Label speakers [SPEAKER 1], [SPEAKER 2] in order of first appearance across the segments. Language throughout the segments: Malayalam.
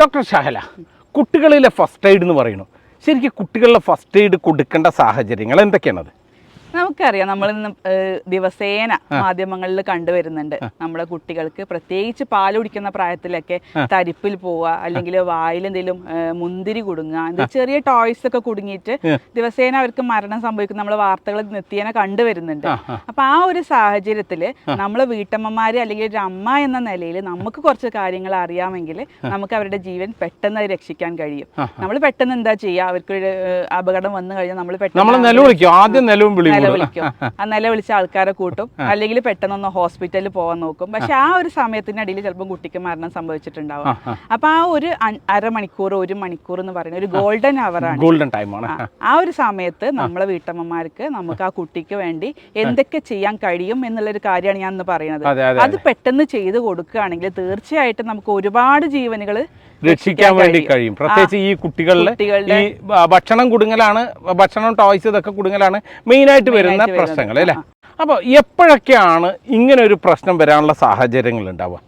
[SPEAKER 1] ഡോക്ടർ ഷഹല കുട്ടികളിലെ ഫസ്റ്റ് എയ്ഡ് എന്ന് പറയുന്നു. ശരിക്കും കുട്ടികളിലെ ഫസ്റ്റ് എയ്ഡ് കൊടുക്കേണ്ട സാഹചര്യങ്ങൾ എന്തൊക്കെയാണത്?
[SPEAKER 2] നമുക്കറിയാം നമ്മൾ ദിവസേന മാധ്യമങ്ങളിൽ കണ്ടുവരുന്നുണ്ട്. നമ്മുടെ കുട്ടികൾക്ക് പ്രത്യേകിച്ച് പാൽ കുടിക്കുന്ന പ്രായത്തിലൊക്കെ തരിപ്പിൽ പോവുക അല്ലെങ്കിൽ വായിൽ എന്തെങ്കിലും മുന്തിരി കുടുങ്ങുക എന്താ ചെറിയ ടോയ്സ് ഒക്കെ കുടുങ്ങിയിട്ട് ദിവസേന അവർക്ക് മരണം സംഭവിക്കുന്ന നമ്മൾ വാർത്തകൾ നിത്യേന കണ്ടുവരുന്നുണ്ട്. അപ്പൊ ആ ഒരു സാഹചര്യത്തിൽ നമ്മൾ വീട്ടമ്മമാര് അല്ലെങ്കിൽ ഒരു അമ്മ എന്ന നിലയിൽ നമുക്ക് കുറച്ച് കാര്യങ്ങൾ അറിയാമെങ്കിൽ നമുക്ക് അവരുടെ ജീവൻ പെട്ടെന്ന് രക്ഷിക്കാൻ കഴിയും. നമ്മൾ പെട്ടെന്ന് എന്താ ചെയ്യുക അവർക്കൊരു അപകടം വന്നു കഴിഞ്ഞാൽ നമ്മൾ
[SPEAKER 1] നമ്മൾ
[SPEAKER 2] പെട്ടെന്ന്
[SPEAKER 1] നിലവിളിക്കും. ആദ്യം നിലവും വിളിയും
[SPEAKER 2] നിലവിളിക്കും ആ നിലവിളിച്ച ആൾക്കാരെ കൂട്ടും. അല്ലെങ്കിൽ പെട്ടെന്നൊന്ന് ഹോസ്പിറ്റലിൽ പോകാൻ നോക്കും. പക്ഷെ ആ ഒരു സമയത്തിനിടയിൽ ചിലപ്പോൾ കുട്ടിക്ക് മരണം സംഭവിച്ചിട്ടുണ്ടാവും. അപ്പൊ ആ ഒരു അരമണിക്കൂർ ഒരു മണിക്കൂർ എന്ന് പറയുന്ന ഒരു ഗോൾഡൻ അവർ ആണ്.
[SPEAKER 1] ഗോൾഡൻ ടൈമാണ്
[SPEAKER 2] ആ, ഒരു സമയത്ത് നമ്മളെ വീട്ടമ്മമാർക്ക് നമുക്ക് ആ കുട്ടിക്ക് വേണ്ടി എന്തൊക്കെ ചെയ്യാൻ കഴിയും എന്നുള്ളൊരു കാര്യമാണ് ഞാൻ ഇന്ന് പറയുന്നത്.
[SPEAKER 1] അത്
[SPEAKER 2] പെട്ടെന്ന് ചെയ്ത് കൊടുക്കുകയാണെങ്കിൽ തീർച്ചയായിട്ടും നമുക്ക് ഒരുപാട് ജീവനുകൾ
[SPEAKER 1] രക്ഷിക്കാൻ വേണ്ടി കഴിയും. പ്രത്യേകിച്ച് ഈ കുട്ടികളിലെ
[SPEAKER 2] കുട്ടികളുടെ
[SPEAKER 1] ഈ ഭക്ഷണം കുടുങ്ങലാണ് ഭക്ഷണം ടോയ്സ് ഇതൊക്കെ കുടുങ്ങലാണ് മെയിനായിട്ട് വരുന്ന പ്രശ്നങ്ങൾ അല്ലേ? അപ്പോൾ എപ്പോഴൊക്കെയാണ് ഇങ്ങനെ ഒരു പ്രശ്നം വരാനുള്ള സാഹചര്യങ്ങൾ ഉണ്ടാവുക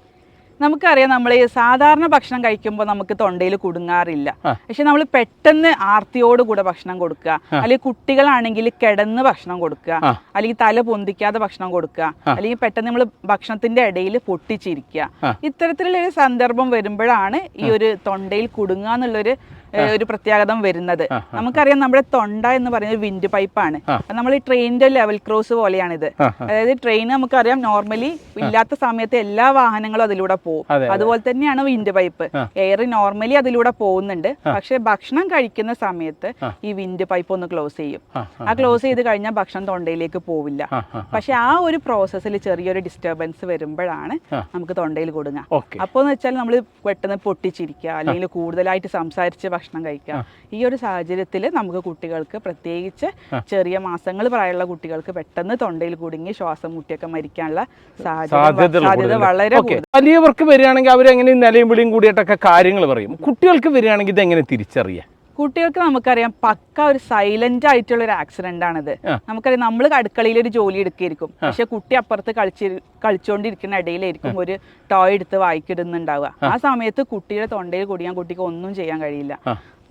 [SPEAKER 2] നമുക്കറിയാം നമ്മൾ ഈ സാധാരണ ഭക്ഷണം കഴിക്കുമ്പോൾ നമുക്ക് തൊണ്ടയിൽ കുടുങ്ങാറില്ല. പക്ഷെ നമ്മൾ പെട്ടെന്ന് ആർത്തിയോട് കൂടെ ഭക്ഷണം കൊടുക്കുക. അല്ലെങ്കിൽ കുട്ടികളാണെങ്കിൽ കിടന്ന് ഭക്ഷണം കൊടുക്കുക. അല്ലെങ്കിൽ തല പൊന്തിക്കാതെ ഭക്ഷണം കൊടുക്കുക. അല്ലെങ്കിൽ പെട്ടെന്ന് നമ്മൾ ഭക്ഷണത്തിന്റെ ഇടയിൽ പൊട്ടിച്ചിരിക്കുക. ഇത്തരത്തിലുള്ള ഒരു സന്ദർഭം വരുമ്പോഴാണ് ഈ ഒരു തൊണ്ടയിൽ കുടുങ്ങുക എന്നുള്ളൊരു ഒരു പ്രത്യേകത വരുന്നത്. നമുക്കറിയാം നമ്മുടെ തൊണ്ട എന്ന് പറയുന്ന വിൻഡ് പൈപ്പാണ്. നമ്മൾ ഈ ട്രെയിനിന്റെ ലെവൽ ക്രോസ് പോലെയാണിത്. അതായത് ട്രെയിൻ നമുക്കറിയാം നോർമലി ഇല്ലാത്ത സമയത്ത് എല്ലാ വാഹനങ്ങളും അതിലൂടെ പോകും. അതുപോലെ തന്നെയാണ് വിൻഡ് പൈപ്പ്. എയർ നോർമലി അതിലൂടെ പോകുന്നുണ്ട്. പക്ഷെ ഭക്ഷണം കഴിക്കുന്ന സമയത്ത് ഈ വിൻഡ് പൈപ്പ് ഒന്ന് ക്ലോസ് ചെയ്യും.
[SPEAKER 1] ആ,
[SPEAKER 2] ക്ലോസ് ചെയ്ത് കഴിഞ്ഞാൽ ഭക്ഷണം തൊണ്ടയിലേക്ക് പോവില്ല. പക്ഷെ ആ ഒരു പ്രോസസ്സിൽ ചെറിയൊരു ഡിസ്റ്റർബൻസ് വരുമ്പോഴാണ് നമുക്ക് തൊണ്ടയിൽ കൊടുങ്ങുക.
[SPEAKER 1] അപ്പോന്ന്
[SPEAKER 2] അപ്പോൾ എന്ന് വെച്ചാൽ നമ്മൾ പെട്ടെന്ന് പൊട്ടിച്ചിരിക്കുക അല്ലെങ്കിൽ കൂടുതലായിട്ട് സംസാരിച്ച് ഭക്ഷണം കഴിക്കാം. ഈ ഒരു സാഹചര്യത്തിൽ നമുക്ക് കുട്ടികൾക്ക് പ്രത്യേകിച്ച് ചെറിയ മാസങ്ങൾ പ്രായമുള്ള കുട്ടികൾക്ക് പെട്ടെന്ന് തൊണ്ടയിൽ കുടുങ്ങി ശ്വാസം മുട്ടിയൊക്കെ മരിക്കാനുള്ള സാഹചര്യം സാധ്യത. വളരെ
[SPEAKER 1] വലിയവർക്ക് വരികയാണെങ്കിൽ അവരെങ്ങനെ നിലയും വിളിയും കൂടിയിട്ടൊക്കെ കാര്യങ്ങൾ പറയും. കുട്ടികൾക്ക് വരികയാണെങ്കിൽ ഇതെങ്ങനെ തിരിച്ചറിയാം?
[SPEAKER 2] കുട്ടികൾക്ക് നമുക്കറിയാം പക്ക ഒരു സൈലന്റ് ആയിട്ടുള്ള ഒരു ആക്സിഡന്റ് ആണിത്. നമുക്കറിയാം നമ്മൾ അടുക്കളയിൽ ഒരു ജോലി എടുക്കുകയായിരിക്കും പക്ഷെ കുട്ടി അപ്പുറത്ത് കളിച്ച് കളിച്ചുകൊണ്ടിരിക്കുന്ന ഇടയിലായിരിക്കും ഒരു ടോയ് എടുത്ത് വായിക്കിടുന്നുണ്ടാവുക. ആ. സമയത്ത് കുട്ടിയുടെ തൊണ്ടയിൽ കുടിയാൻ കുട്ടിക്ക് ഒന്നും ചെയ്യാൻ കഴിയില്ല.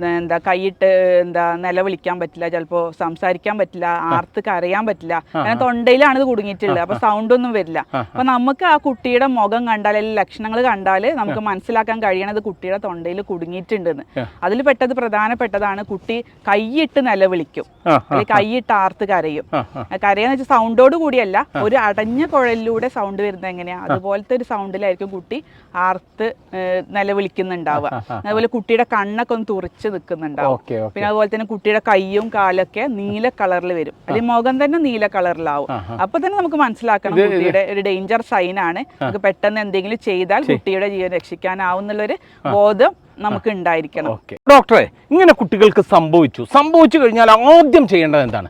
[SPEAKER 2] എന്താ കൈയിട്ട് എന്താ നിലവിളിക്കാൻ പറ്റില്ല ചിലപ്പോ സംസാരിക്കാൻ പറ്റില്ല ആർത്ത് കരയാൻ പറ്റില്ല. അങ്ങനെ തൊണ്ടയിലാണ് ഇത് കുടുങ്ങിയിട്ടുള്ളത്. അപ്പൊ സൗണ്ട് ഒന്നും വരില്ല. അപ്പൊ നമുക്ക് ആ കുട്ടിയുടെ മുഖം കണ്ടാൽ അല്ലെങ്കിൽ ലക്ഷണങ്ങൾ കണ്ടാൽ നമുക്ക് മനസ്സിലാക്കാൻ കഴിയണത് കുട്ടിയുടെ തൊണ്ടയിൽ കുടുങ്ങിയിട്ടുണ്ടെന്ന്. അതിൽ പെട്ടത് പ്രധാനപ്പെട്ടതാണ് കുട്ടി കൈയിട്ട് നിലവിളിക്കും അല്ലെങ്കിൽ കൈയിട്ട് ആർത്ത് കരയും. കരയെന്ന് വെച്ചാൽ സൗണ്ടോട് കൂടിയല്ല ഒരു അടഞ്ഞ കുഴലിലൂടെ സൗണ്ട് വരുന്നത് എങ്ങനെയാ? അതുപോലത്തെ ഒരു സൗണ്ടിലായിരിക്കും കുട്ടി ആർത്ത് നിലവിളിക്കുന്നുണ്ടാവുക അതുപോലെ കുട്ടിയുടെ കണ്ണൊക്കെ ഒന്ന് തുറച്ച് നിൽക്കുന്നുണ്ടാവും.
[SPEAKER 1] Okay okay.
[SPEAKER 2] പിന്നെ അതുപോലെ തന്നെ കുട്ടിയുടെ കൈയും കാലൊക്കെ നീല കളറിൽ വരും. അല്ലെങ്കിൽ മുഖം തന്നെ നീല കളറിലാവും. അപ്പൊ തന്നെ നമുക്ക് മനസ്സിലാക്കണം കുട്ടിയുടെ ഒരു ഡേഞ്ചർ സൈൻ ആണ്. നമുക്ക് പെട്ടെന്ന് എന്തെങ്കിലും ചെയ്താൽ കുട്ടിയുടെ ജീവൻ രക്ഷിക്കാനാവുന്നുള്ളൊരു ബോധം നമുക്ക് ഉണ്ടായിരിക്കണം.
[SPEAKER 1] ഡോക്ടറെ ഇങ്ങനെ കുട്ടികൾക്ക് സംഭവിച്ചു. സംഭവിച്ചു കഴിഞ്ഞാൽ ആദ്യം ചെയ്യേണ്ടത് എന്താണ്?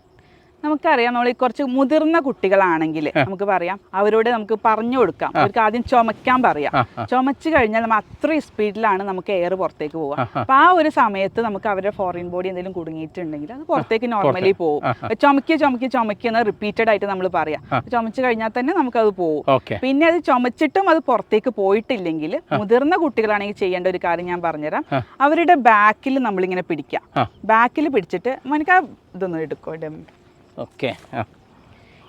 [SPEAKER 2] നമുക്കറിയാം നമ്മൾ ഈ കുറച്ച് മുതിർന്ന കുട്ടികളാണെങ്കിൽ നമുക്ക് പറയാം അവരോട് നമുക്ക് പറഞ്ഞു കൊടുക്കാം. അവർക്ക് ആദ്യം ചുമക്കാൻ പറയാം. ചുമച്ചു കഴിഞ്ഞാൽ നമ്മൾ അത്രയും സ്പീഡിലാണ് നമുക്ക് എയർ പുറത്തേക്ക് പോവുക. അപ്പൊ ആ ഒരു സമയത്ത് നമുക്ക് അവരുടെ ഫോറിൻ ബോഡി എന്തെങ്കിലും കുടുങ്ങിയിട്ടുണ്ടെങ്കിൽ അത് പുറത്തേക്ക് നോർമലി പോകും ചുമക്കി ചുമക്കി ചുമക്കി എന്ന് റിപ്പീറ്റഡ് ആയിട്ട് നമ്മൾ പറയാം. ചുമച്ചു കഴിഞ്ഞാൽ തന്നെ നമുക്ക് അത്
[SPEAKER 1] പോകും
[SPEAKER 2] പിന്നെ അത് ചുമച്ചിട്ടും അത് പുറത്തേക്ക് പോയിട്ടില്ലെങ്കിൽ മുതിർന്ന കുട്ടികളാണെങ്കിൽ ചെയ്യേണ്ട ഒരു കാര്യം ഞാൻ പറഞ്ഞുതരാം. അവരുടെ ബാക്കിൽ നമ്മളിങ്ങനെ പിടിക്കാം. ബാക്കിൽ പിടിച്ചിട്ട് എനിക്ക് ആ ഇതൊന്നും എടുക്കോ
[SPEAKER 1] ഓക്കെ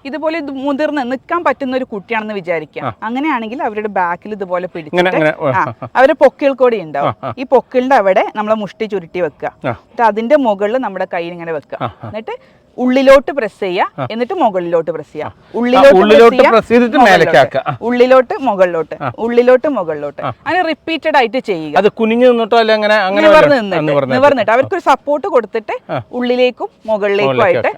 [SPEAKER 2] ഇതുപോലെ ഇത് മുതിർന്ന് നിൽക്കാൻ പറ്റുന്ന ഒരു കുട്ടിയാണെന്ന് വിചാരിക്കാം അങ്ങനെയാണെങ്കിൽ അവരുടെ ബാക്കിൽ ഇതുപോലെ പിടിച്ചിട്ട് അവരെ പൊക്കിൾ കൂടി ഉണ്ടാവും. ഈ പൊക്കിളിന്റെ അവിടെ നമ്മളെ മുഷ്ടി ചുരുട്ടി വെക്കുക. എന്നിട്ട് അതിന്റെ മുകളിൽ നമ്മുടെ കൈ ഇങ്ങനെ വെക്കുക. എന്നിട്ട് ഉള്ളിലോട്ട് പ്രസ് ചെയ്യുക എന്നിട്ട് മുകളിലോട്ട് പ്രസ് ചെയ്യുക
[SPEAKER 1] ഉള്ളിലോട്ട് പ്രസ് ചെയ്തിട്ട്.
[SPEAKER 2] ഉള്ളിലോട്ട് മുകളിലോട്ട്. ഉള്ളിലോട്ട് മുകളിലോട്ട്. അങ്ങനെ റിപ്പീറ്റഡ് ആയിട്ട് ചെയ്യുക.
[SPEAKER 1] അത് കുനിഞ്ഞു നിന്നിട്ടോ അല്ലെ അങ്ങനെ അങ്ങനെ
[SPEAKER 2] അവർക്ക്
[SPEAKER 1] ഒരു
[SPEAKER 2] നിവർന്നിട്ട്. സപ്പോർട്ട് കൊടുത്തിട്ട് ഉള്ളിലേക്കും മുകളിലേക്കും ആയിട്ട്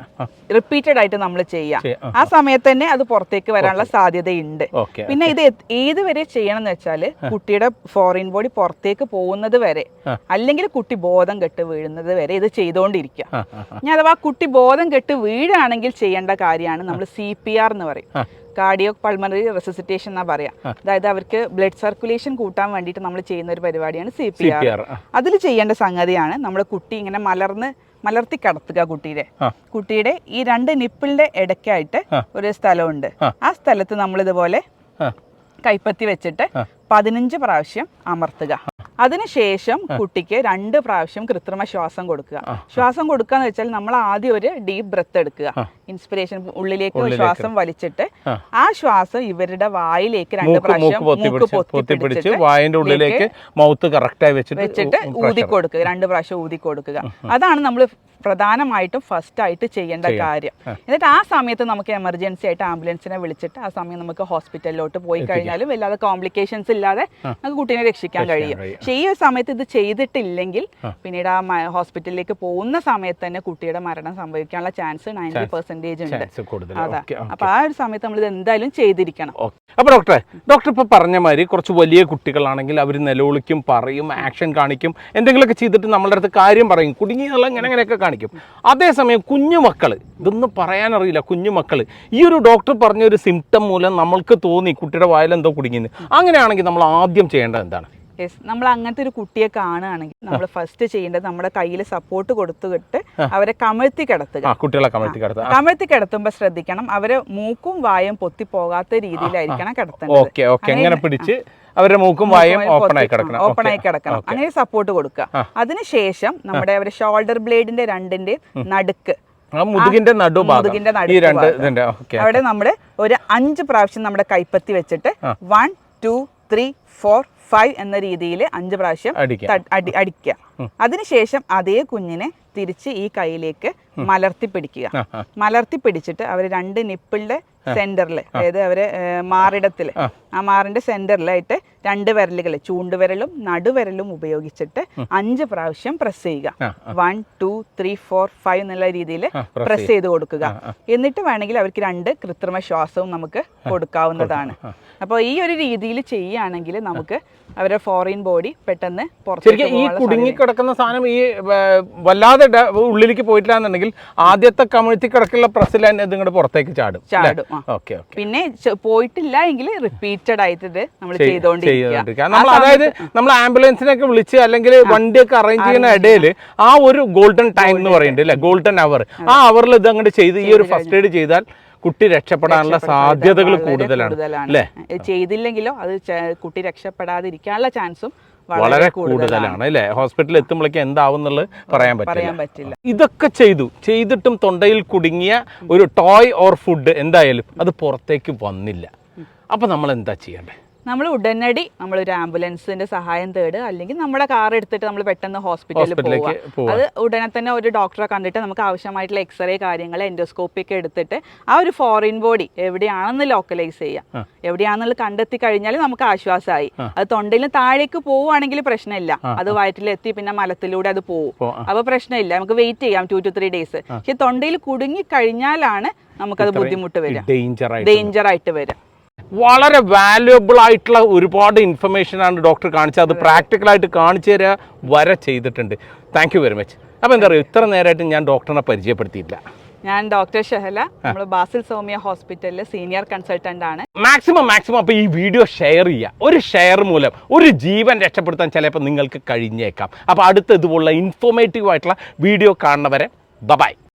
[SPEAKER 2] റിപ്പീറ്റഡ് ആയിട്ട് നമ്മൾ ചെയ്യാം.
[SPEAKER 1] ചെയ്യാം.
[SPEAKER 2] ആ. സമയത്ത് തന്നെ അത് പുറത്തേക്ക് വരാനുള്ള സാധ്യതയുണ്ട്. പിന്നെ ഇത് ഏത് വരെ ചെയ്യണം എന്ന് വെച്ചാൽ കുട്ടിയുടെ ഫോറിൻ ബോഡി പുറത്തേക്ക് പോകുന്നത് വരെ അല്ലെങ്കിൽ കുട്ടി ബോധം കെട്ട് വീഴുന്നത് വരെ ഇത് ചെയ്തുകൊണ്ടിരിക്കുക. ഇനി അഥവാ കുട്ടി ബോധം കെട്ട് വീഴാണെങ്കിൽ ചെയ്യേണ്ട കാര്യമാണ് നമ്മൾ സി പി ആർ എന്ന് പറയും. കാർഡിയോ പൾമണറി റെസിസിറ്റേഷൻ എന്നാ പറയാം. അതായത് അവർക്ക് ബ്ലഡ് സർക്കുലേഷൻ കൂട്ടാൻ വേണ്ടിയിട്ട് നമ്മൾ ചെയ്യുന്ന ഒരു പരിപാടിയാണ് സി പി ആർ അതിൽ ചെയ്യേണ്ട സംഗതിയാണ് നമ്മുടെ കുട്ടി ഇങ്ങനെ മലർന്ന് മലർത്തി കടത്തുക കുട്ടിയുടെ. കുട്ടിയുടെ ഈ രണ്ട് നിപ്പിളിന്റെ ഇടയ്ക്കായിട്ട് ഒരു സ്ഥലമുണ്ട്. ആ. സ്ഥലത്ത് നമ്മൾ ഇതുപോലെ. കൈപ്പത്തി വെച്ചിട്ട് പതിനഞ്ച് പ്രാവശ്യം അമർത്തുക. അതിനുശേഷം കുട്ടിക്ക് രണ്ട് പ്രാവശ്യം കൃത്രിമ ശ്വാസം കൊടുക്കുക. ശ്വാസം കൊടുക്കുക എന്ന് വെച്ചാൽ നമ്മൾ ആദ്യം ഒരു ഡീപ്പ് ബ്രത്ത് എടുക്കുക. ഇൻസ്പിറേഷൻ ഉള്ളിലേക്ക് ശ്വാസം വലിച്ചിട്ട്
[SPEAKER 1] ആ.
[SPEAKER 2] ശ്വാസം ഇവരുടെ വായിലേക്ക് രണ്ട് പ്രാവശ്യം
[SPEAKER 1] മൂക്ക് പൊത്തി പിടിച്ച്
[SPEAKER 2] പിടിച്ചിട്ട്
[SPEAKER 1] ഉള്ളിലേക്ക് മൗത്ത് കറക്റ്റായി വെച്ചിട്ട്
[SPEAKER 2] വെച്ചിട്ട് ഊതി കൊടുക്കുക രണ്ട് പ്രാവശ്യം ഊതി കൊടുക്കുക അതാണ് നമ്മൾ പ്രധാനമായിട്ടും ഫസ്റ്റ് ആയിട്ട് ചെയ്യേണ്ട കാര്യം. എന്നിട്ട് ആ സമയത്ത് നമുക്ക് എമർജൻസി ആയിട്ട് ആംബുലൻസിനെ വിളിച്ചിട്ട് ആ സമയം നമുക്ക് ഹോസ്പിറ്റലിലോട്ട് പോയി കഴിഞ്ഞാലും വല്ലാതെ കോംപ്ലിക്കേഷൻസ് ഇല്ലാതെ നമുക്ക് കുട്ടീനെ രക്ഷിക്കാൻ കഴിയും. പക്ഷേ ഈ ഒരു സമയത്ത് ഇത് ചെയ്തിട്ടില്ലെങ്കിൽ പിന്നീട് ആ ഹോസ്പിറ്റലിലേക്ക് പോകുന്ന സമയത്ത് തന്നെ കുട്ടിയുടെ മരണം സംഭവിക്കാനുള്ള ചാൻസ് നയന്റി പെർസെന്റേജ് ഉണ്ട്. അതാ. അപ്പൊ ആ ഒരു സമയത്ത് നമ്മൾ ഇത് എന്തായാലും ചെയ്തിരിക്കണം.
[SPEAKER 1] അപ്പോൾ ഡോക്ടറെ ഡോക്ടർ ഇപ്പോൾ പറഞ്ഞ മാതിരി കുറച്ച് വലിയ കുട്ടികളാണെങ്കിൽ അവർ നിലവിളിക്കും പറയും ആക്ഷൻ കാണിക്കും എന്തെങ്കിലുമൊക്കെ ചെയ്തിട്ട് നമ്മളുടെ അടുത്ത് കാര്യം പറയും കുടുങ്ങി എന്നുള്ള ഇങ്ങനെ അങ്ങനെയൊക്കെ കാണിക്കും. അതേസമയം കുഞ്ഞു മക്കൾ ഇതൊന്നും പറയാനറിയില്ല കുഞ്ഞു മക്കൾ ഈ ഒരു ഡോക്ടർ പറഞ്ഞ ഒരു സിംറ്റം മൂലം നമ്മൾക്ക് തോന്നി കുട്ടിയുടെ വായിലെന്തോ കുടുങ്ങിയെന്ന്. അങ്ങനെയാണെങ്കിൽ നമ്മൾ ആദ്യം ചെയ്യേണ്ടത് എന്താണ്?
[SPEAKER 2] യെസ് നമ്മൾ അങ്ങനത്തെ ഒരു കുട്ടിയെ കാണുകയാണെങ്കിൽ നമ്മൾ ഫസ്റ്റ് ചെയ്യേണ്ടത് നമ്മുടെ കയ്യിൽ സപ്പോർട്ട് കൊടുത്തുകിട്ട് അവരെ കമഴ്ത്തി കിടത്തുക.
[SPEAKER 1] കുട്ടികളെ കമഴ്ത്തി കിടത്തുക.
[SPEAKER 2] കമഴ്ത്തി കിടത്തുമ്പോൾ ശ്രദ്ധിക്കണം. അവരെ മൂക്കും വായും പൊത്തി പോകാത്ത രീതിയിലായിരിക്കണം
[SPEAKER 1] കിടത്തുന്നത് പിടിച്ച് അവരുടെ മൂക്കും വായും ഓപ്പൺ ആയി കിടക്കണം.
[SPEAKER 2] ഓപ്പൺ ആയി കിടക്കണം. അങ്ങനെ സപ്പോർട്ട് കൊടുക്കുക. അതിനുശേഷം നമ്മുടെ അവരുടെ ഷോൾഡർ ബ്ലേഡിന്റെ രണ്ടിന്റെ നടുക്ക്.
[SPEAKER 1] മുതുകിന്റെ
[SPEAKER 2] മുതുകിന്റെ നടുക്ക് അവിടെ നമ്മൾ ഒരു അഞ്ച് പ്രാവശ്യം നമ്മുടെ കൈപ്പത്തി വെച്ചിട്ട് one two three four five എന്ന രീതിയിൽ അഞ്ച് പ്രാവശ്യം അടിക്കുക. അതിനുശേഷം അതേ കുഞ്ഞിനെ തിരിച്ച് ഈ കൈയിലേക്ക് മലർത്തി പിടിക്കുക. മലർത്തി പിടിച്ചിട്ട് അവർ രണ്ട് നിപ്പിളിന്റെ സെന്ററിൽ അതായത് അവർ മാറിടത്തിൽ ആ. മാറിന്റെ സെന്ററിലായിട്ട് രണ്ട് വിരലുകൾ ചൂണ്ടുവിരലും നടുവിരലും ഉപയോഗിച്ചിട്ട് അഞ്ച് പ്രാവശ്യം പ്രസ് ചെയ്യുക. One two three four five എന്നുള്ള രീതിയിൽ പ്രസ് ചെയ്ത് കൊടുക്കുക. എന്നിട്ട് വേണമെങ്കിൽ അവർക്ക് രണ്ട് കൃത്രിമ ശ്വാസവും നമുക്ക് കൊടുക്കാവുന്നതാണ്. അപ്പോൾ ഈ ഒരു രീതിയിൽ ചെയ്യുകയാണെങ്കിൽ നമുക്ക് അവരുടെ ഫോറിൻ ബോഡി പെട്ടെന്ന് പുറത്തേക്ക്
[SPEAKER 1] ഈ
[SPEAKER 2] കുടുങ്ങിക്കിടക്കുന്ന
[SPEAKER 1] കുടുങ്ങി കിടക്കുന്ന സാധനം ഈ വല്ലാതെ ഉള്ളിലേക്ക് പോയിട്ടില്ല എന്നുണ്ടെങ്കിൽ ആദ്യത്തെ കമിഴ്ത്തി കിടക്കുള്ള പ്രസ്സിൽ തന്നെ ഇതിങ്ങോട്ട് പുറത്തേക്ക് ചാടും
[SPEAKER 2] ചാടും പിന്നെ പോയിട്ടില്ല എങ്കിൽ റിപ്പീറ്റഡ് ആയിട്ട് നമ്മൾ ചെയ്തുകൊണ്ടിരിക്കുക
[SPEAKER 1] ചെയ്തുകൊണ്ടിരിക്കുക നമ്മൾ അതായത് നമ്മൾ ആംബുലൻസിനൊക്കെ വിളിച്ച് അല്ലെങ്കിൽ വണ്ടിയൊക്കെ അറേഞ്ച് ചെയ്യുന്ന ഇടയിൽ ആ ഒരു ഗോൾഡൻ ടൈം എന്ന് പറയുന്നുണ്ട് അല്ലെ? ഗോൾഡൻ അവർ ആ. അവറിൽ ഇത് അങ്ങോട്ട് ചെയ്ത് ഈ ഒരു ഫസ്റ്റ് എയ്ഡ് ചെയ്താൽ കുട്ടി രക്ഷപ്പെടാനുള്ള സാധ്യതകൾ കൂടുതലാണ്. അല്ലേ?
[SPEAKER 2] ചെയ്തില്ലെങ്കിലോ അത് കുട്ടി രക്ഷപ്പെടാതിരിക്കാനുള്ള ചാൻസും
[SPEAKER 1] വളരെ കൂടുതലാണ്. അല്ലേ? ഹോസ്പിറ്റലിൽ എത്തുമ്പോഴേക്കും എന്താവും എന്നുള്ളത് പറയാൻ പറ്റില്ല. ഇതൊക്കെ ചെയ്തു. ചെയ്തിട്ടും തൊണ്ടയിൽ കുടുങ്ങിയ ഒരു ടോയ് ഓർ ഫുഡ് എന്തായാലും അത് പുറത്തേക്ക് വന്നില്ല. അപ്പൊ നമ്മൾ എന്താ ചെയ്യണ്ടേ
[SPEAKER 2] നമ്മൾ ഉടനടി നമ്മൾ ഒരു ആംബുലൻസിന്റെ സഹായം തേട് അല്ലെങ്കിൽ നമ്മുടെ കാർ എടുത്തിട്ട് നമ്മൾ പെട്ടെന്ന് ഹോസ്പിറ്റലിൽ
[SPEAKER 1] പോകുക
[SPEAKER 2] പോവുക. അത് ഉടനെ തന്നെ ഒരു ഡോക്ടറെ കണ്ടിട്ട് നമുക്ക് ആവശ്യമായിട്ടുള്ള എക്സ്റേ കാര്യങ്ങൾ എൻഡോസ്കോപ്പി ഒക്കെ എടുത്തിട്ട് ആ ഒരു ഫോറിൻ ബോഡി എവിടെയാണെന്ന് ലോക്കലൈസ് ചെയ്യാം. എവിടെയാണെന്നുള്ളത് കണ്ടെത്തി കഴിഞ്ഞാൽ നമുക്ക് ആശ്വാസമായി അത് തൊണ്ടയിൽ താഴേക്ക് പോവുകയാണെങ്കിൽ പ്രശ്നമില്ല. അത് വയറ്റിലെത്തി പിന്നെ മലത്തിലൂടെ അത് പോകും
[SPEAKER 1] അപ്പോൾ
[SPEAKER 2] അപ്പൊ പ്രശ്നമില്ല. നമുക്ക് വെയിറ്റ് ചെയ്യാം ടു ടു ത്രീ ഡേയ്സ് പക്ഷെ തൊണ്ടയിൽ കുടുങ്ങി കഴിഞ്ഞാലാണ് നമുക്കത് ബുദ്ധിമുട്ട് വരിക.
[SPEAKER 1] ഡേഞ്ചർ ആയിട്ട്
[SPEAKER 2] ഡേഞ്ചർ ആയിട്ട് വരും
[SPEAKER 1] വളരെ വാല്യുബിൾ ആയിട്ടുള്ള ഒരുപാട് ഇൻഫർമേഷൻ ആണ് ഡോക്ടർ കാണിച്ചത്. അത് പ്രാക്ടിക്കലായിട്ട് കാണിച്ചു തരിക വരെ ചെയ്തിട്ടുണ്ട്. താങ്ക് യു വെരി മച്ച് അപ്പോൾ എന്താ പറയുക ഇത്ര നേരമായിട്ട് ഞാൻ ഡോക്ടറിനെ പരിചയപ്പെടുത്തിയില്ല
[SPEAKER 2] ഞാൻ ഡോക്ടർ ഷഹല നമ്മൾ ബാസിൽ സോമിയ ഹോസ്പിറ്റലിലെ സീനിയർ കൺസൾട്ടന്റ് ആണ്.
[SPEAKER 1] മാക്സിമം മാക്സിമം അപ്പോൾ ഈ വീഡിയോ ഷെയർ ചെയ്യുക ഒരു ഷെയർ മൂലം ഒരു ജീവൻ രക്ഷപ്പെടുത്താൻ ചിലപ്പോൾ നിങ്ങൾക്ക് കഴിഞ്ഞേക്കാം. അപ്പോൾ അടുത്ത ഇതുപോലുള്ള ഇൻഫോർമേറ്റീവ് ആയിട്ടുള്ള വീഡിയോ കാണുന്നവരെ ബബായ്